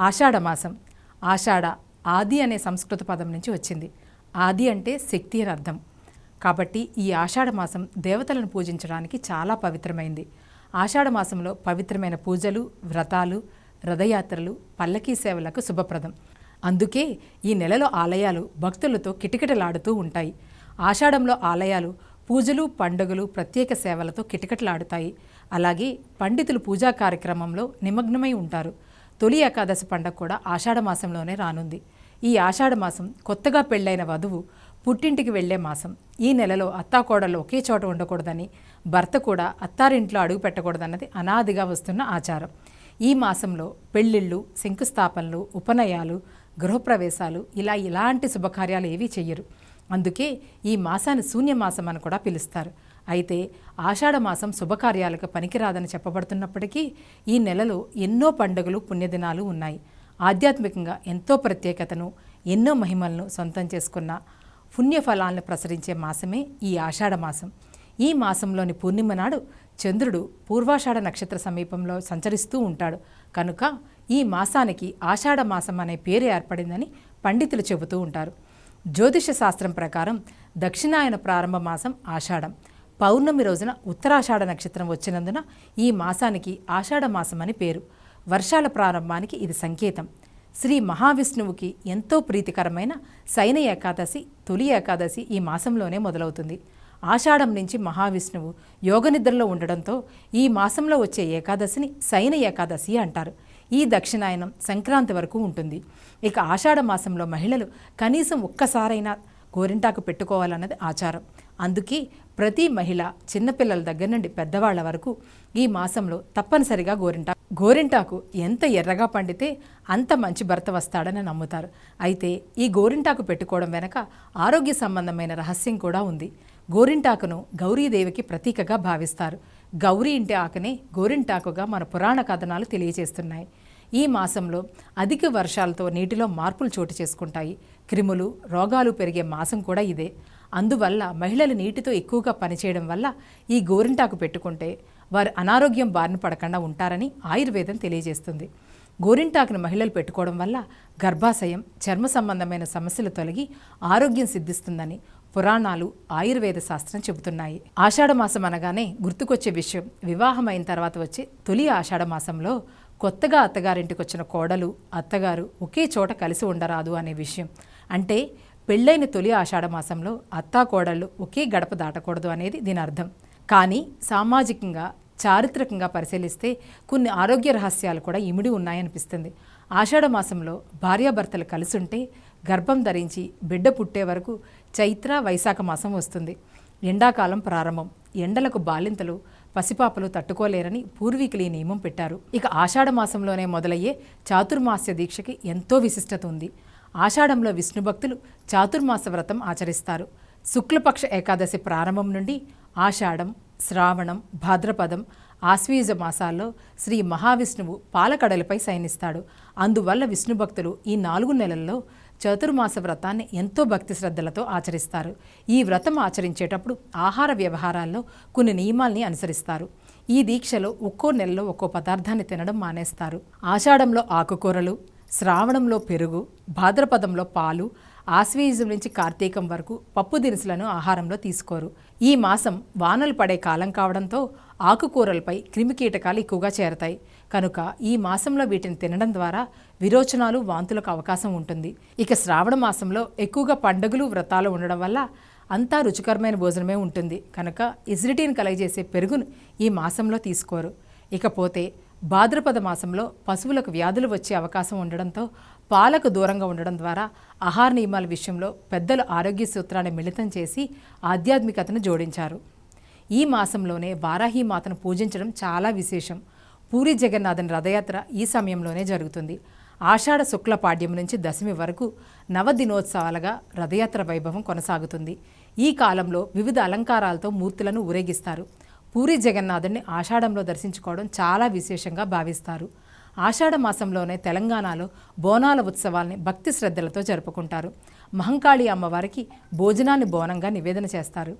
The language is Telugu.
ఆషాఢమాసం ఆషాఢ ఆది అనే సంస్కృత పదం నుంచి వచ్చింది. ఆది అంటే శక్తి అని అర్థం. కాబట్టి ఈ ఆషాఢ మాసం దేవతలను పూజించడానికి చాలా పవిత్రమైంది. ఆషాఢ మాసంలో పవిత్రమైన పూజలు వ్రతాలు రథయాత్రలు పల్లకీ సేవలకు శుభప్రదం. అందుకే ఈ నెలలో ఆలయాలు భక్తులతో కిటకిటలాడుతూ ఉంటాయి. ఆషాఢంలో ఆలయాలు పూజలు పండుగలు ప్రత్యేక సేవలతో కిటకిటలాడుతాయి. అలాగే పండితులు పూజా కార్యక్రమంలో నిమగ్నమై ఉంటారు. తొలి ఏకాదశి పండగ కూడా ఆషాఢ మాసంలోనే రానుంది. ఈ ఆషాఢ మాసం కొత్తగా పెళ్ళైన వధువు పుట్టింటికి వెళ్ళే మాసం. ఈ నెలలో అత్తాకోడలు ఒకే చోట ఉండకూడదని భర్త కూడా అత్తారింట్లో అడుగు పెట్టకూడదన్నది అనాదిగా వస్తున్న ఆచారం. ఈ మాసంలో పెళ్ళిళ్ళు శంకుస్థాపనలు ఉపనయాలు గృహప్రవేశాలు ఇలా ఇలాంటి శుభకార్యాలు ఏవీ చెయ్యరు. అందుకే ఈ మాసాన్ని శూన్యమాసం అని కూడా పిలుస్తారు. అయితే ఆషాఢ మాసం శుభకార్యాలకు పనికిరాదని చెప్పబడుతున్నప్పటికీ ఈ నెలలో ఎన్నో పండుగలు పుణ్యదినాలు ఉన్నాయి. ఆధ్యాత్మికంగా ఎంతో ప్రత్యేకతను ఎన్నో మహిమలను సొంతం చేసుకున్న పుణ్యఫలాలను ప్రసరించే మాసమే ఈ ఆషాఢ మాసం. ఈ మాసంలోని పూర్ణిమ నాడు చంద్రుడు పూర్వాషాఢ నక్షత్ర సమీపంలో సంచరిస్తూ ఉంటాడు. కనుక ఈ మాసానికి ఆషాఢ మాసం అనే పేరు ఏర్పడిందని పండితులు చెబుతూ ఉంటారు. జ్యోతిష శాస్త్రం ప్రకారం దక్షిణాయన ప్రారంభ మాసం ఆషాఢం. పౌర్ణమి రోజున ఉత్తరాషాఢ నక్షత్రం వచ్చినందున ఈ మాసానికి ఆషాఢ మాసం అని పేరు. వర్షాల ప్రారంభానికి ఇది సంకేతం. శ్రీ మహావిష్ణువుకి ఎంతో ప్రీతికరమైన శయన ఏకాదశి తొలి ఏకాదశి ఈ మాసంలోనే మొదలవుతుంది. ఆషాఢం నుంచి మహావిష్ణువు యోగనిద్రలో ఉండడంతో ఈ మాసంలో వచ్చే ఏకాదశిని శయన ఏకాదశి అంటారు. ఈ దక్షిణాయనం సంక్రాంతి వరకు ఉంటుంది. ఇక ఆషాఢ మాసంలో మహిళలు కనీసం ఒక్కసారైనా గోరింటాకు పెట్టుకోవాలన్నది ఆచారం. అందుకే ప్రతి మహిళ చిన్నపిల్లల దగ్గర నుండి పెద్దవాళ్ళ వరకు ఈ మాసంలో తప్పనిసరిగా గోరింటా గోరింటాకు ఎంత ఎర్రగా పండితే అంత మంచి భర్త వస్తాడని నమ్ముతారు. అయితే ఈ గోరింటాకు పెట్టుకోవడం వెనక ఆరోగ్య సంబంధమైన రహస్యం కూడా ఉంది. గోరింటాకును గౌరీదేవికి ప్రతీకగా భావిస్తారు. గౌరీ ఇంటి ఆకనే గోరింటాకుగా మన పురాణ కథనాలు తెలియజేస్తున్నాయి. ఈ మాసంలో అధిక వర్షాలతో నీటిలో మార్పులు చోటు చేసుకుంటాయి. క్రిములు రోగాలు పెరిగే మాసం కూడా ఇదే. అందువల్ల మహిళలు నీటితో ఎక్కువగా పనిచేయడం వల్ల ఈ గోరింటాకు పెట్టుకుంటే వారు అనారోగ్యం బారిన పడకుండా ఉంటారని ఆయుర్వేదం తెలియజేస్తుంది. గోరింటాకును మహిళలు పెట్టుకోవడం వల్ల గర్భాశయం చర్మ సంబంధమైన సమస్యలు తొలగి ఆరోగ్యం సిద్ధిస్తుందని పురాణాలు ఆయుర్వేద శాస్త్రం చెబుతున్నాయి. ఆషాఢమాసం అనగానే గుర్తుకొచ్చే విషయం వివాహం అయిన తర్వాత వచ్చే తొలి ఆషాఢమాసంలో కొత్తగా అత్తగారింటికి వచ్చిన కోడలు అత్తగారు ఒకే చోట కలిసి ఉండరాదు అనే విషయం. అంటే పెళ్ళైన తొలి ఆషాఢమాసంలో అత్తాకోడళ్ళు అత్తా కోడళ్ళు ఒకే గడప దాటకూడదు అనేది దీని అర్థం. కానీ సామాజికంగా చారిత్రకంగా పరిశీలిస్తే కొన్ని ఆరోగ్య రహస్యాలు కూడా ఇమిడి ఉన్నాయనిపిస్తుంది. ఆషాఢ మాసంలో భార్యాభర్తలు కలిసుంటే గర్భం ధరించి బిడ్డ పుట్టే వరకు చైత్ర వైశాఖ మాసం వస్తుంది. ఎండాకాలం ప్రారంభం. ఎండలకు బాలింతలు పసిపాపలు తట్టుకోలేరని పూర్వీకులు ఈ నియమం పెట్టారు. ఇక ఆషాఢ మాసంలోనే మొదలయ్యే చాతుర్మాస్య దీక్షకి ఎంతో విశిష్టత ఉంది. ఆషాఢంలో విష్ణు భక్తులు చాతుర్మాస వ్రతం ఆచరిస్తారు. శుక్లపక్ష ఏకాదశి ప్రారంభం నుండి ఆషాఢం శ్రావణం భాద్రపదం ఆశ్వీజ మాసాల్లో శ్రీ మహావిష్ణువు పాలకడలపై శయనిస్తాడు. అందువల్ల విష్ణు భక్తులు ఈ నాలుగు నెలల్లో చతుర్మాస వ్రతాన్ని ఎంతో భక్తి శ్రద్ధలతో ఆచరిస్తారు. ఈ వ్రతం ఆచరించేటప్పుడు ఆహార వ్యవహారాల్లో కొన్ని నియమాల్ని అనుసరిస్తారు. ఈ దీక్షలో ఒక్కో నెలలో ఒక్కో పదార్థాన్ని తినడం మానేస్తారు. ఆషాఢంలో ఆకుకూరలు శ్రావణంలో పెరుగు భాద్రపదంలో పాలు ఆశ్వీజం నుంచి కార్తీకం వరకు పప్పు దినుసులను ఆహారంలో తీసుకోరు. ఈ మాసం వానలు పడే కాలం కావడంతో ఆకుకూరలపై క్రిమికీటకాలు ఎక్కువగా చేరతాయి. కనుక ఈ మాసంలో వీటిని తినడం ద్వారా విరోచనాలు వాంతులకు అవకాశం ఉంటుంది. ఇక శ్రావణ మాసంలో ఎక్కువగా పండుగలు వ్రతాలు ఉండడం వల్ల అంతా రుచికరమైన భోజనమే ఉంటుంది. కనుక ఎసిడిటీని కలగజేసే పెరుగును ఈ మాసంలో తీసుకోరు. ఇకపోతే భాద్రపద మాసంలో పశువులకు వ్యాధులు వచ్చే అవకాశం ఉండడంతో పాలకు దూరంగా ఉండడం ద్వారా ఆహార నియమాల విషయంలో పెద్దలు ఆరోగ్య సూత్రాన్ని మిళితం చేసి ఆధ్యాత్మికతను జోడించారు. ఈ మాసంలోనే వారాహి మాతను పూజించడం చాలా విశేషం. పూరి జగన్నాథన్ రథయాత్ర ఈ సమయంలోనే జరుగుతుంది. ఆషాఢ శుక్ల పాడ్యం నుంచి దశమి వరకు నవదినోత్సవాలుగా రథయాత్ర వైభవం కొనసాగుతుంది. ఈ కాలంలో వివిధ అలంకారాలతో మూర్తులను ఊరేగిస్తారు. పూరి జగన్నాథుడిని ఆషాఢంలో దర్శించుకోవడం చాలా విశేషంగా భావిస్తారు. ఆషాఢ మాసంలోనే తెలంగాణలో బోనాల ఉత్సవాల్ని భక్తి శ్రద్ధలతో జరుపుకుంటారు. మహంకాళి అమ్మవారికి భోజనాన్ని బోనంగా నివేదన చేస్తారు.